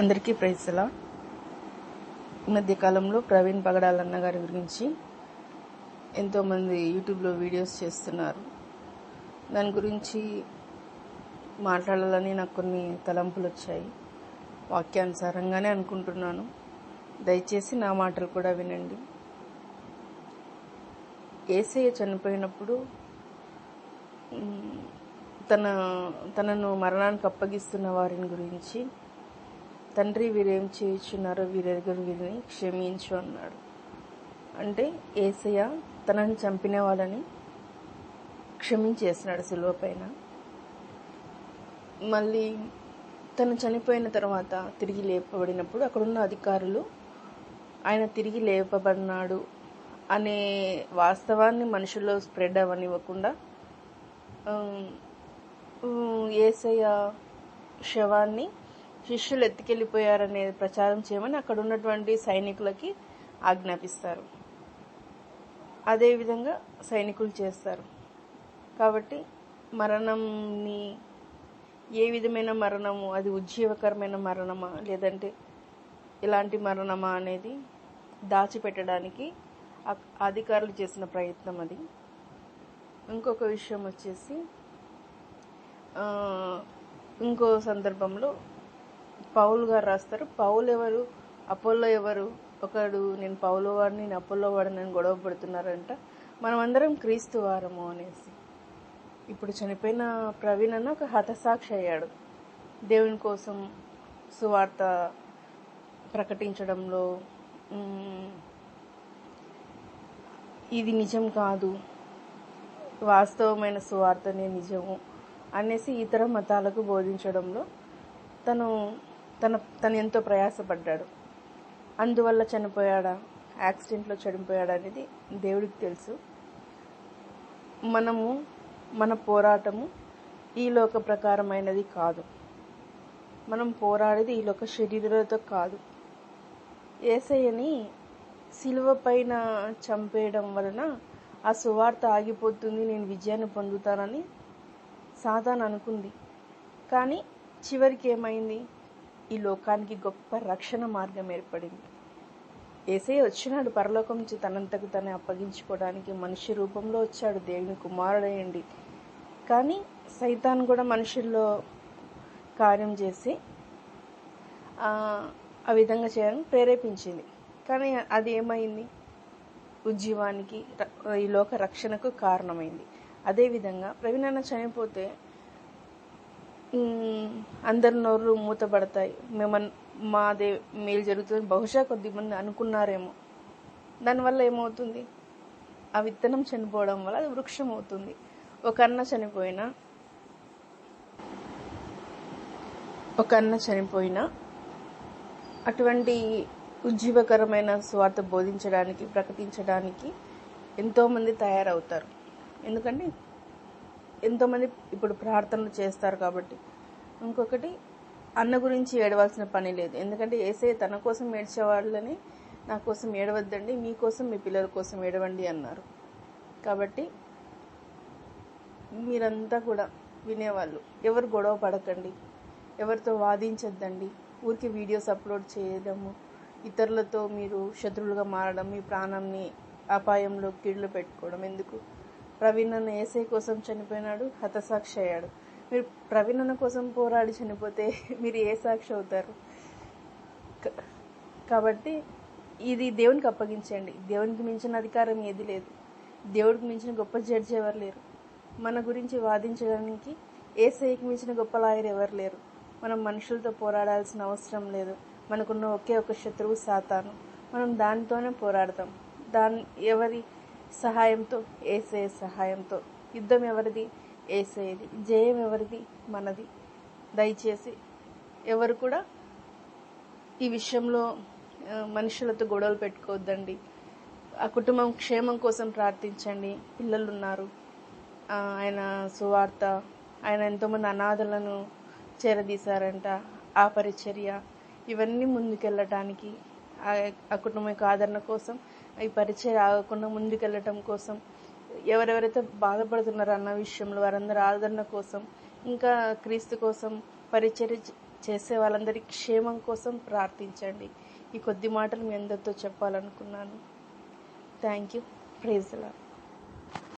అందరికీ ప్రైజ్లా ఈ మధ్య కాలంలో ప్రవీణ్ పగడాల గారి గురించి ఎంతోమంది యూట్యూబ్లో వీడియోస్ చేస్తున్నారు. దాని గురించి మాట్లాడాలని నాకు కొన్ని తలంపులు వచ్చాయి. వాక్యానుసారంగానే అనుకుంటున్నాను. దయచేసి నా మాటలు కూడా వినండి. ఏసయ్య చనిపోయినప్పుడు తన తనను మరణానికి అప్పగిస్తున్న వారిని గురించి తండ్రి వీరేం చేయుచున్నారో వీరెరుగురు వీరిని క్షమించు అన్నాడు. అంటే ఏసయ్య తనని చంపిన వాళ్ళని క్షమించేస్తున్నాడు సిలువ పైన. మళ్ళీ తను చనిపోయిన తర్వాత తిరిగి లేపబడినప్పుడు అక్కడున్న అధికారులు ఆయన తిరిగి లేపబడినాడు అనే వాస్తవాన్ని మనుషుల్లో స్ప్రెడ్ అవ్వనివ్వకుండా ఏసయ్య శవాన్ని శిష్యులు ఎత్తుకెళ్ళిపోయారనే ప్రచారం చేయమని అక్కడ ఉన్నటువంటి సైనికులకి ఆజ్ఞాపిస్తారు. అదేవిధంగా సైనికులు చేస్తారు. కాబట్టి మరణంని ఏ విధమైన మరణము? అది ఉజ్జీవకరమైన మరణమా? లేదంటే ఇలాంటి మరణమా అనేది దాచిపెట్టడానికి అ- అధికారులు చేసిన ప్రయత్నం అది. ఇంకొక విషయం వచ్చేసి ఇంకో సందర్భంలో పౌలు గారు రాస్తారు. పౌలు ఎవరు? అపోలో ఎవరు? ఒకడు నేను పౌలో వాడిని నేను అపోలో వాడిని నేను గొడవ పడుతున్నారంట. మనమందరం క్రీస్తు వారము అనేసి. ఇప్పుడు చనిపోయిన ప్రవీణ్ అన్న ఒక హతసాక్షి అయ్యాడు. దేవుని కోసం సువార్త ప్రకటించడంలో ఇది నిజం కాదు వాస్తవమైన సువార్తనే నిజము అనేసి ఇతర మతాలకు బోధించడంలో తను తన తను ఎంతో ప్రయాసపడ్డాడు. అందువల్ల చనిపోయాడా? యాక్సిడెంట్లో చనిపోయాడా అనేది దేవుడికి తెలుసు. మనము మన పోరాటము ఈ లోక ప్రకారమైనది కాదు. మనం పోరాడేది ఈ లోక శరీరాలతో కాదు. ఏసయ్యని సిలువ పైన చంపేయడం వలన ఆ సువార్త ఆగిపోతుంది నేను విజయాన్ని పొందుతానని సాధాన్ అనుకుంది. కానీ చివరికి ఏమైంది? ఈ లోకానికి గొప్ప రక్షణ మార్గం ఏర్పడింది. ఏసయ్య వచ్చినాడు పరలోకం నుంచి తనంతకు తనే అప్పగించుకోవడానికి. మనిషి రూపంలో వచ్చాడు దేవుని కుమారుడయండి కానీ సైతాన్ కూడా మనుషుల్లో కార్యం చేసి ఆ విధంగా చేయడానికి ప్రేరేపించింది. కానీ అది ఏమైంది? ఉజ్జీవానికి ఈ లోక రక్షణకు కారణమైంది. అదేవిధంగా ప్రవీణన్న చనిపోతే అందరి నోర్లు మూతపడతాయి. మేమన్ మాదే మేలు జరుగుతుంది. బహుశా కొద్దిమంది అనుకున్నారేమో. దానివల్ల ఏమవుతుంది? ఆ విత్తనం చనిపోవడం వల్ల అది వృక్షం అవుతుంది ఒక అన్న చనిపోయినా ఒక అన్న చనిపోయినా అటువంటి ఉజ్జీవకరమైన స్వార్థ బోధించడానికి ప్రకటించడానికి ఎంతోమంది తయారవుతారు. ఎందుకంటే ఎంతోమంది ఇప్పుడు ప్రార్థనలు చేస్తారు కాబట్టి. ఇంకొకటి అన్న గురించి ఏడవలసిన పని లేదు. ఎందుకంటే ఏసే తన కోసం ఏడ్చే వాళ్ళని నా కోసం ఏడవద్దండి మీకోసం మీ పిల్లల కోసం ఏడవండి అన్నారు. కాబట్టి మీరంతా కూడా వినేవాళ్ళు ఎవరు గొడవ పడకండి ఎవరితో వాదించొద్దండి ఊరికి వీడియోస్ అప్లోడ్ చేయడము ఇతరులతో మీరు శత్రువులుగా మారడం మీ ప్రాణంని అపాయంలో కీళ్ళు పెట్టుకోవడం ఎందుకు? ప్రవీణ్ అన్న ఏసై కోసం చనిపోయినాడు హతసాక్షి అయ్యాడు. మీరు ప్రవీణ్ అన్న కోసం పోరాడి చనిపోతే మీరు ఏ సాక్షి అవుతారు? కాబట్టి ఇది దేవునికి అప్పగించండి దేవునికి మించిన అధికారం ఏది లేదు. దేవుడికి మించిన గొప్ప జడ్జి ఎవరు లేరు. మన గురించి వాదించడానికి ఏసైకి మించిన గొప్ప లాయర్ ఎవరు లేరు. మనం మనుషులతో పోరాడాల్సిన అవసరం లేదు. మనకున్న ఒకే ఒక శత్రువు సాతాను. మనం దానితోనే పోరాడతాం. దాని ఎవరి సహాయంతో ఏసే సహాయంతో. యుద్ధం ఎవరిది? ఏసేది. జయం ఎవరిది? మనది. దయచేసి ఎవరు కూడా ఈ విషయంలో మనుషులతో గొడవలు పెట్టుకోవద్దండి. ఆ కుటుంబం క్షేమం కోసం ప్రార్థించండి. పిల్లలు ఉన్నారు ఆయన సువార్త ఆయన ఎంతోమంది అనాథలను చేరదీశారంట. ఆ పరిచర్య ఇవన్నీ ముందుకెళ్ళటానికి ఆ కుటుంబం యొక్క ఆదరణ కోసం ఈ పరిచయం ఆగకుండా ముందుకెళ్ళటం కోసం ఎవరెవరైతే బాధపడుతున్నారో అన్న విషయంలో వారందరి ఆదరణ కోసం ఇంకా క్రీస్తు కోసం పరిచర్య చేసే వాళ్ళందరి క్షేమం కోసం ప్రార్థించండి. ఈ కొద్ది మాటలు మీ అందరితో చెప్పాలనుకున్నాను. Thank you praise lord